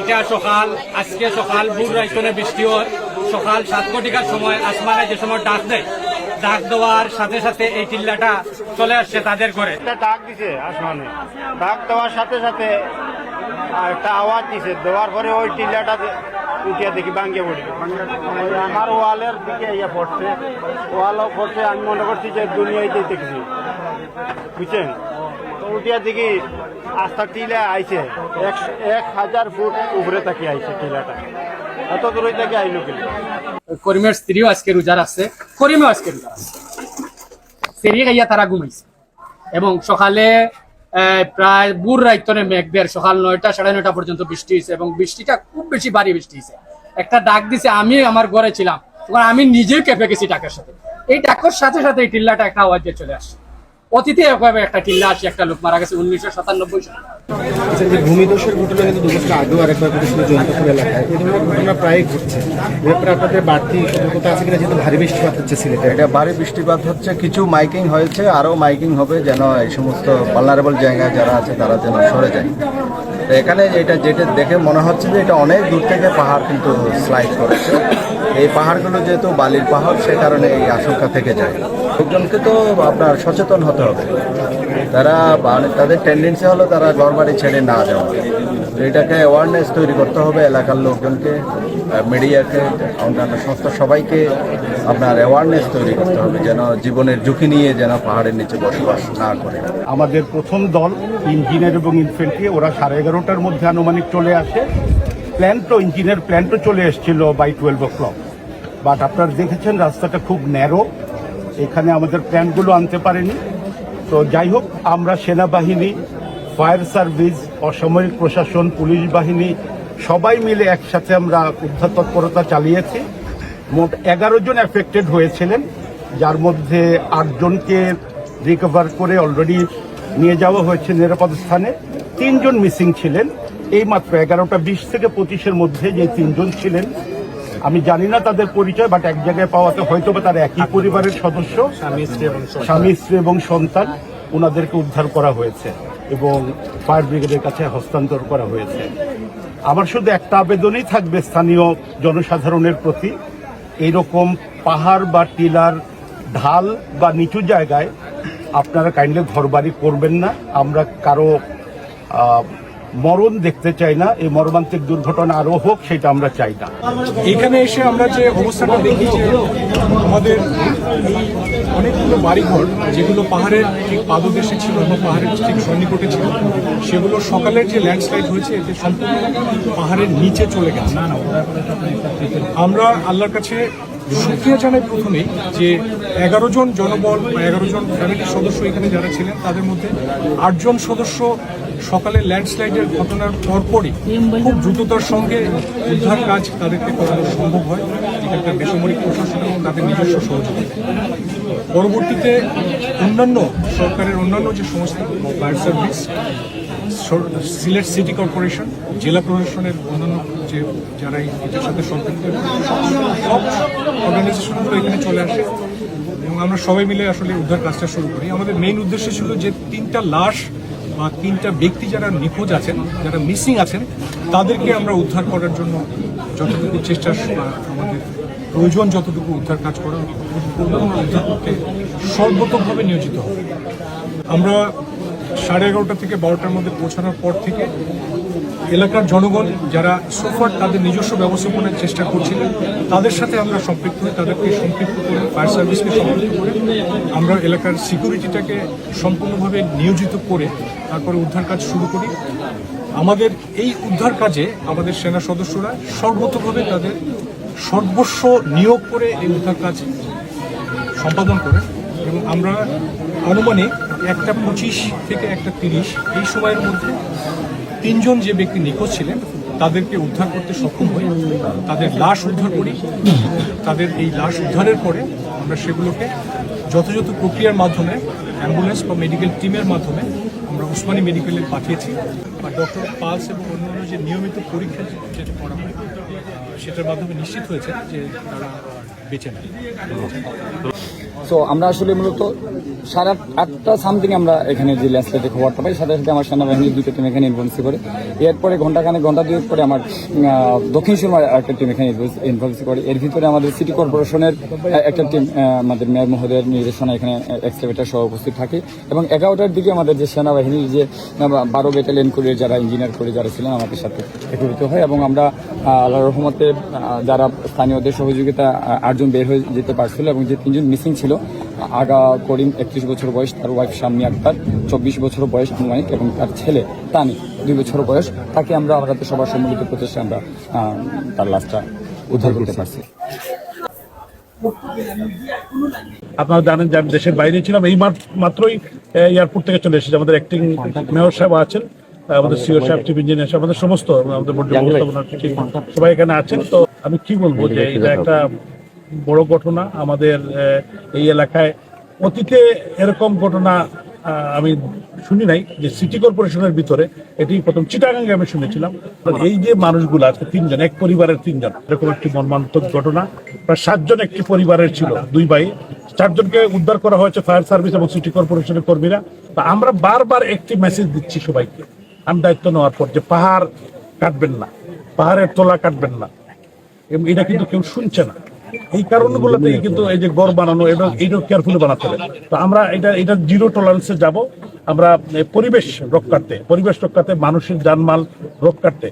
এটা সকাল, আজকে সকাল ভোর রাইতনে বৃষ্টি হয় সকাল সাত কোটিকার সময় আসমানে যে সময় ডাক দেয়, ডাক দেওয়ার সাথে সাথে এই টিল্লাটা চলে আসছে তাদের ঘরে। ডাক দিছে আসমানে। ডাক দেওয়ার সাথে সাথে একটা আওয়াজ দিছে। দেওয়ার পরে ওই টিল্লাটা উঠিয়ে দেখি ভাঙ্গে পড়ি। আমার ওয়ালের দিকে ইয়ে পড়ছে। ওয়ালও পড়ছে, আমি মনে করছি যে দুনিয়াতে দেখছি। বুঝছেন? তো উঠিয়ে দেখি আস্থা টিলা আইছে। এক হাজার ফুট উপরে তাকে আইছে টিলাটা। এত দূরে থেকে আইলো কিন্তু করিমের স্ত্রীও আজকে রোজা রাখছে করিমও আজকে রোজা রাখছে সেরি খাইয়া তারা ঘুমাইছে। এবং সকালে প্রায় বুর রাইতনে মেঘদের সকাল নয়টা, সাড়ে নয়টা পর্যন্ত বৃষ্টি হয়েছে এবং বৃষ্টিটা খুব বেশি ভারী বৃষ্টি হয়েছে একটা ডাক দিছে, আমি আমার ঘরে ছিলাম। আমি নিজেও কেঁপে গেছি ডাকের সাথে। এই ডাকের সাথে সাথে এই টিল্লাটা একটা আওয়াজ চলে আসছে। অতীতে এভাবে একটা টিল্লা আসে একটা লোক মারা গেছে উনিশশো সাতানব্বই সালে। আচ্ছা ঘটনা কিন্তু দুবছর আগেও আরেকবার ঘটেছিল জয়ন্তপুর এলাকায়। এই ধরনের ঘটনা প্রায়ই ঘটছে। ব্যাপারে আপনাদের বাড়তি সতর্কতা আছে কিনা যেহেতু ভারী বৃষ্টিপাত হচ্ছে সিলেটে। এটা ভারী বৃষ্টিপাত হচ্ছে কিছু মাইকিং হয়েছে আরও মাইকিং হবে যেন এই সমস্ত জায়গায় যারা আছে তারা যেন সরে যায়। তো এখানে এটা যেটা দেখে মনে হচ্ছে যে এটা অনেক দূর থেকে পাহাড় কিন্তু স্লাইড করেছে। এই পাহাড়গুলো যেহেতু বালির পাহাড় সে কারণে এই আশঙ্কা থেকে যায়। লোকজনকে তো আপনার সচেতন হতে হবে। তারা তাদের টেন্ডেন্সি হলো তারা ঘর বাড়ি ছেড়ে না যাওয়া। তো এটাকে অ্যাওয়ারনেস তৈরি করতে হবে এলাকার লোকজনকে মিডিয়াকে অন্যান্য সংস্থা সবাইকে আপনার অ্যাওয়ারনেস তৈরি করতে হবে যেন জীবনের ঝুঁকি নিয়ে যেন পাহাড়ের নিচে বসবাস না করে। আমাদের প্রথম দল ইঞ্জিনিয়ার এবং ইনফেন্ট্রি ওরা সাড়ে এগারোটার মধ্যে আনুমানিক চলে আসে। প্ল্যান্টও ইঞ্জিনিয়ার প্ল্যান তো চলে এসেছিল by twelve o'clock but আপনারা দেখেছেন রাস্তাটা খুব ন্যারো এখানে আমাদের প্ল্যান্টগুলো আনতে পারেনি। তো যাই হোক, আমরা সেনাবাহিনী, ফায়ার সার্ভিস, অসামরিক প্রশাসন, পুলিশ বাহিনী, সবাই মিলে একসাথে আমরা উদ্ধার তৎপরতা চালিয়েছি। মোট এগারো জন এফেক্টেড হয়েছিলেন, যার মধ্যে আটজনকে রিকভার করে অলরেডি নিয়ে যাওয়া হয়েছে নিরাপদ স্থানে। তিনজন মিসিং ছিলেন। এই মাত্র এগারোটা বিশ থেকে পঁচিশের মধ্যে যে তিনজন ছিলেন আমি জানি না তাদের পরিচয় বাট এক জায়গায় পাওয়াতে হয়তো বা তারা একই পরিবারের সদস্য। স্বামী স্ত্রী এবং সন্তান। ওনাদেরকে উদ্ধার করা হয়েছে এবং ফায়ার ব্রিগেডের কাছে হস্তান্তর করা হয়েছে। আমার শুধু একটা আবেদনই থাকবে স্থানীয় জনসাধারণের প্রতি। এইরকম পাহাড় বা টিলার ঢাল বা নিচু জায়গায় আপনারা কাইন্ডলি ঘরবাড়ি করবেন না। আমরা কারও মরণ দেখতে চাই না, এই মর্মান্তিক দুর্ঘটনা আরও হোক, সেটা আমরা চাই না। এখানে এসে আমরা যে অবস্থাটা দেখি যে আমাদের অনেকগুলো বাড়িঘর, যেগুলো পাহাড়ের ঠিক পাদদেশে ছিল এবং পাহাড়ের ঠিক সন্নিকটে ছিল, সেগুলো সকালের যে ল্যান্ডস্লাইড হয়েছে, এতে সম্পূর্ণ পাহাড়ের নিচে চলে গেছে। আমরা আল্লাহর কাছে সুক্রিয়া জানাই প্রথমেই যে এগারো জন জনবল বা এগারো জন ফ্যামিলির সদস্য এখানে যারা ছিলেন, তাদের মধ্যে আটজন সদস্য সকালে ল্যান্ডস্লাইডের ঘটনার পরপরই খুব দ্রুততার সঙ্গে উদ্ধার কাজ তাদেরকে করানো সম্ভব হয়। এখানকার বেসামরিক প্রশাসন এবং তাদের নিজস্ব সহযোগিতা। পরবর্তীতে অন্যান্য সরকারের অন্যান্য যে সংস্থা fire service Sylhet city corporation, জেলা প্রশাসনের অন্যান্য যে যারা এটার সাথে সম্পৃক্ত, সব অর্গানাইজেশনগুলো এখানে চলে আসে এবং আমরা সবাই মিলে আসলে উদ্ধার কাজটা শুরু করি। আমাদের মেইন উদ্দেশ্য ছিল যে তিনটা লাশ বা তিনটা ব্যক্তি যারা নিখোঁজ আছেন, যারা মিসিং আছেন, তাদেরকে আমরা উদ্ধার করার জন্য যতটুকু চেষ্টা আমাদের প্রয়োজন যতটুকু উদ্ধার কাজ করা উদ্ধার করতে সর্বতভাবে নিয়োজিত হবে। আমরা সাড়ে এগারোটা থেকে বারোটার মধ্যে পৌঁছানোর পর থেকে এলাকার জনগণ যারা সোফার তাদের নিজস্ব ব্যবস্থাপনার চেষ্টা করছিলেন, তাদের সাথে আমরা সম্পৃক্ত হই, তাদেরকে সম্পৃক্ত করে ফায়ার সার্ভিসকে সম্পৃক্ত করে আমরা এলাকার সিকিউরিটিটাকে সম্পূর্ণভাবে নিয়োজিত করে তারপরে উদ্ধার কাজ শুরু করি। আমাদের এই উদ্ধার কাজে আমাদের সেনা সদস্যরা সর্বতভাবে তাদের সর্বস্ব নিয়োগ করে এই উদ্ধার কাজ সম্পাদন করে। এবং আমরা আনুমানিক একটা পঁচিশ থেকে একটা তিরিশ এই সময়ের মধ্যে তিনজন যে ব্যক্তি নিখোঁজ ছিলেন, তাদেরকে উদ্ধার করতে সক্ষম হই। তাদের লাশ উদ্ধার করি। তাদের এই লাশ উদ্ধারের পরে আমরা সেগুলোকে যথাযথ প্রক্রিয়ার মাধ্যমে, অ্যাম্বুলেন্স বা মেডিকেল টিমের মাধ্যমে আমরা উসমানী মেডিকেলে পাঠিয়েছি। বা ডক্টর পালস এবং অন্যান্য যে নিয়মিত পরীক্ষা যেটা করা হয়, সেটার মাধ্যমে নিশ্চিত হয়েছে যে তারা বেঁচে নেয় সো আমরা আসলে মূলত সাড়ে আটটা সামথিং আমরা এখানে যে ল্যান্সলেটে খবরটা পাই সাথে সাথে আমার সেনাবাহিনীর দুটো টিম এখানে ইনভলভ করে এরপরে ঘন্টাখানে ঘণ্টা দুয়েক পরে আমার দক্ষিণ সুরমার একটা টিম এখানে ইনভলভ করে এর ভিতরে আমাদের সিটি কর্পোরেশনের একটা টিম আমাদের মেয়র মহোদয়ের নির্দেশনা এখানে এক্সকেভেটর সহ উপস্থিত থাকে। এবং এগারোটার দিকে আমাদের যে সেনাবাহিনীর যে বারো ব্যাটালিয়ন করে যারা ইঞ্জিনিয়ার করে যারা ছিলেন আমাদের সাথে একত্রিত হয় এবং আমরা আহ, আল্লাহর রহমতে যারা স্থানীয়দের সহযোগিতা আটজন বের হয়ে যেতে পারছিল এবং যে তিনজন মিসিং ছিল আগা করিম একত্রিশ বছর বয়স তার ওয়াইফ শাম্মী আক্তার চব্বিশ বছর বয়স আনুমানিক এবং তার ছেলে তানি দুই বছর বয়স। তাকে আমরা আমাদের সবার সম্মিলিত প্রচেষ্টা আমরা তার লাশটা উদ্ধার করতে পারছি। আপনারা জানেন যে আমি দেশের বাইরে ছিলাম। এই মাত্র- মাত্রই এয়ারপোর্ট থেকে চলে এসেছি। আমাদের অ্যাক্টিং মেয়র সাহেব আছেন আমাদের সিও সাহেব চিফ ইঞ্জিনিয়ার সাহেব আমাদের সমস্ত আমাদের বোর্ডের সবাই এখানে আছেন। তো আমি কি বলব যে এটা একটা বড় ঘটনা আমাদের এই এলাকায়। অতীতে এরকম ঘটনা আমি শুনি নাই যে সিটি কর্পোরেশনের ভিতরে, এটি প্রথম চিটাগাঙ্গে আমি শুনেছিলাম। এই যে মানুষগুলো, আজকে তিনজন, এক পরিবারের তিনজন, এরকম একটি মর্মান্তক ঘটনা। প্রায় সাতজন একটি পরিবারের ছিল, দুই ভাই। চারজনকে উদ্ধার করা হয়েছে ফায়ার সার্ভিস এবং সিটি কর্পোরেশনের কর্মীরা। তা আমরা বারবার একটি মেসেজ দিচ্ছি সবাইকে। আমি দায়িত্ব নেওয়ার পর যে পাহাড় কাটবেন না, পাহাড়ের তোলা কাটবেন না। এটা কিন্তু কেউ শুনছে না। এই কারণগুলোতেই কিন্তু এই যে গড় বানানো এটা এইটা কেয়ারফুলি বানাতে হবে। তো আমরা এটা এটা জিরো টলারেন্সে যাব। আমরা পরিবেশ রক্ষার্থে পরিবেশ রক্ষার্থে মানুষের জানমাল রক্ষার্থে।